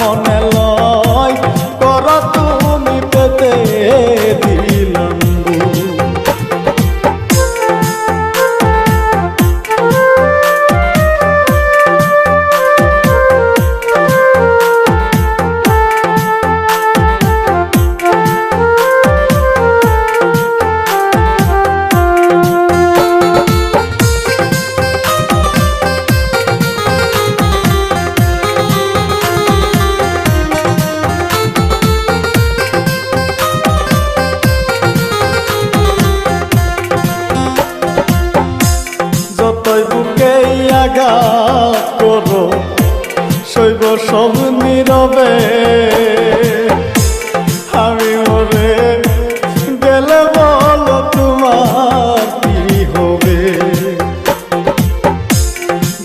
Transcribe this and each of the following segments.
মনে আঘাত করো, শৈব সব নীরবে আমি মরে, গেলে বলো তোমার কি হবে?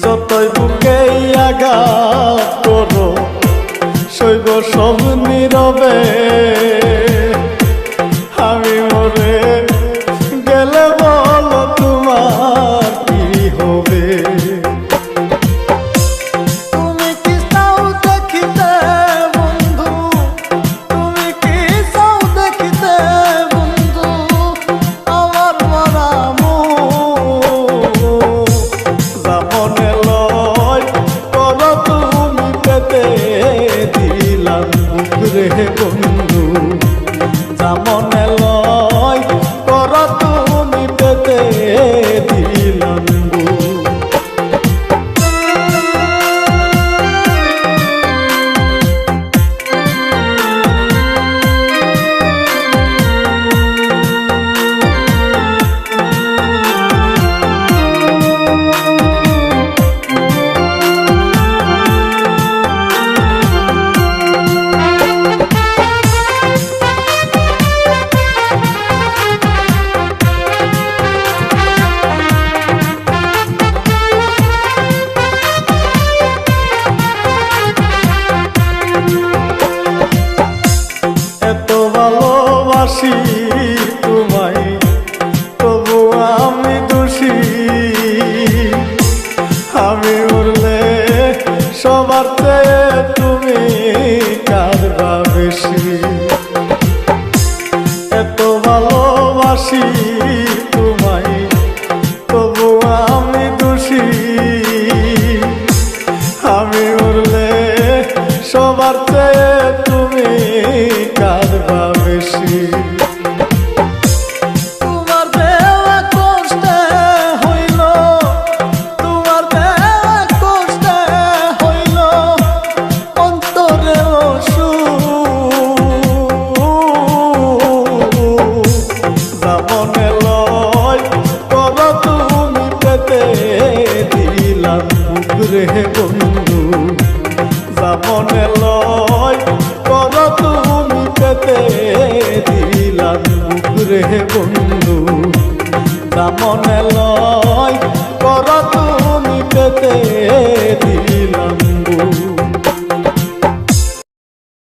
যতই বুকে আঘাত করো, শৈব সব নীরবে বুকরে বন্ধু যামনে লয় ভালোবাসি তোমায়, তবু আমি দোষী। আমি উড়লে সবার তুমি কারবা বেশি। এত ভালোবাসি সবার চেয়ে তুমি মনে লয় কর তুমি পেতে দিলাম রে বন্ধু। মনে লয় কর তুমি পেতে দিলাম